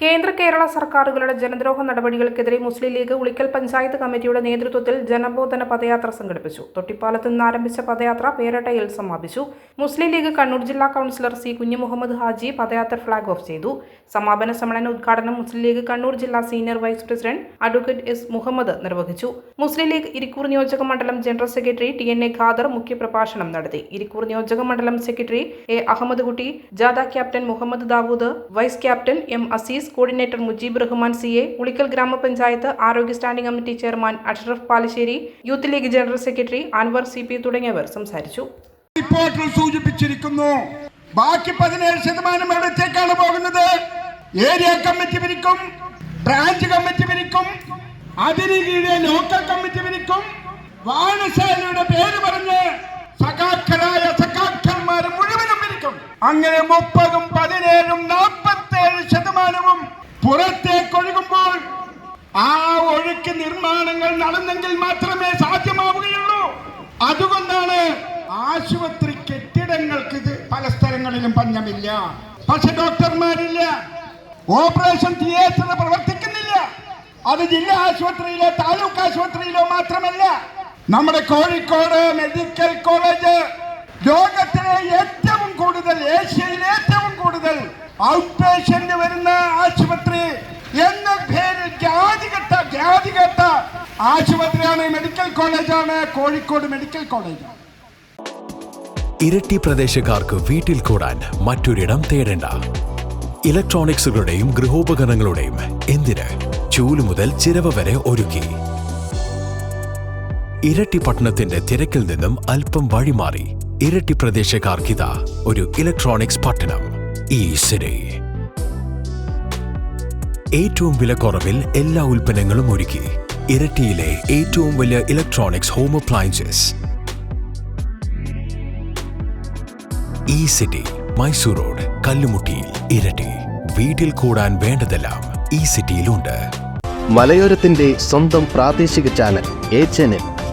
കേന്ദ്ര കേരള സർക്കാരുകളുടെ ജനദ്രോഹ നടപടികൾക്കെതിരെ മുസ്ലിം ലീഗ് ഉളിക്കൽ പഞ്ചായത്ത് കമ്മിറ്റിയുടെ നേതൃത്വത്തിൽ ജനബോധന പദയാത്ര സംഘടിപ്പിച്ചു. തൊട്ടിപ്പാലത്ത് നിന്ന് ആരംഭിച്ച പദയാത്ര പേരട്ടയിൽ സമാപിച്ചു. മുസ്ലിം ലീഗ് കണ്ണൂർ ജില്ലാ കൗൺസിലർ സി കുഞ്ഞു മുഹമ്മദ് ഹാജി പദയാത്ര ഫ്ളാഗ് ഓഫ് ചെയ്തു. സമാപന സമ്മേളന ഉദ്ഘാടനം മുസ്ലിം ലീഗ് കണ്ണൂർ ജില്ലാ senior vice president advocate S Muhammad നിർവഹിച്ചു. മുസ്ലിം ലീഗ് ഇരിക്കൂർ നിയോജക മണ്ഡലം general secretary T N A Khader മുഖ്യപ്രഭാഷണം നടത്തി. ഇരിക്കൂർ നിയോജക മണ്ഡലം സെക്രട്ടറി എ അഹമ്മദ് കുട്ടി ജാഥ captain Muhammad Dawood vice captain M Aziz coordinator Mujeeb Rahman C A Ulikkal ഗ്രാമപഞ്ചായത്ത് ആരോഗ്യ standing committee chairman Ashraf Palassery Youth League general secretary Anvar C P തുടങ്ങിയവർ സംസാരിച്ചു. റിപ്പോർട്ടിൽ സൂചിപ്പിച്ചിരിക്കുന്നു ബാക്കി പതിനേഴ് ശതമാനം എവിടത്തേക്കാണ് പോകുന്നത്. ഏരിയ കമ്മിറ്റി പിരിക്കും ബ്രാഞ്ച് കമ്മിറ്റി പിരിക്കും അതിന് കീഴെ ലോക്കൽ കമ്മിറ്റി പിരിക്കും വാഴശാലയുടെ പേര് പറഞ്ഞ് സഖാക്കളായ സഖാക്കന്മാർ മുഴുവനും പിരിക്കും അങ്ങനെ മുപ്പതും പതിനേഴും നാൽപ്പത്തേഴ് ശതമാനവും പുറത്തേക്ക് ഒഴുകുമ്പോൾ ആ ഒഴുക്ക് നിർമ്മാണങ്ങൾ നടന്നെങ്കിൽ മാത്രമേ സാധ്യമാവുകയുള്ളൂ. അതുകൊണ്ടാണ് ആശുപത്രി കെട്ടിടങ്ങൾക്ക് ഇത് പല സ്ഥലങ്ങളിലും പഞ്ഞമില്ല. പക്ഷെ ഡോക്ടർമാരില്ല. ഓപ്പറേഷൻ തിയേറ്റർ പ്രവർത്തിക്കുന്നില്ല. അത് ജില്ലാ ആശുപത്രിയിലോ താലൂക്ക് ആശുപത്രിയിലോ മാത്രമല്ല. നമ്മുടെ കോഴിക്കോട് മെഡിക്കൽ കോളേജ് ലോകത്തിലെ ഏറ്റവും കൂടുതൽ ഏഷ്യയിലെ ഏറ്റവും കൂടുതൽ ഔട്ട് പേഷ്യന്റ് വരുന്ന ആശുപത്രി എന്ന പേരിൽ ജാതികെട്ട ജാതികെട്ട ആശുപത്രിയാണ് മെഡിക്കൽ കോളേജാണ്. കോഴിക്കോട് മെഡിക്കൽ കോളേജ് ഇരട്ടി പ്രദേശക്കാർക്ക് വീട്ടിൽ കൂടാൻ മറ്റൊരിടം തേടേണ്ട. ഇലക്ട്രോണിക്സുകളുടെയും ഗൃഹോപകരണങ്ങളുടെയും എന്തിന് ചൂൽ മുതൽ ചിരവ വരെ ഒരുക്കി? ഇരട്ടി പട്ടണത്തിന്റെ തിരക്കിൽ നിന്നും അല്പം വഴിമാറി ഇരട്ടി പ്രദേശക്കാർക്കിതാ ഒരു ഇലക്ട്രോണിക്സ് പട്ടണം. ഈ ഏറ്റവും ഏറ്റവും വിലക്കുറവിൽ എല്ലാ ഉൽപ്പന്നങ്ങളും ഒരുക്കി. ഇരട്ടിയിലെ ഏറ്റവും വലിയ ഇലക്ട്രോണിക്സ് ഹോം അപ്ലയൻസസ് ഈ സിറ്റി മൈസൂർ റോഡ് കല്ലുമുട്ടിയിൽ ഇരട്ടി. വീട്ടിൽ കൂടാൻ വേണ്ടതെല്ലാം ഈ സിറ്റിയിലുണ്ട് മലയോരത്തിന്റെ സ്വന്തം പ്രാദേശിക ചാനൽ എ ചാനൽ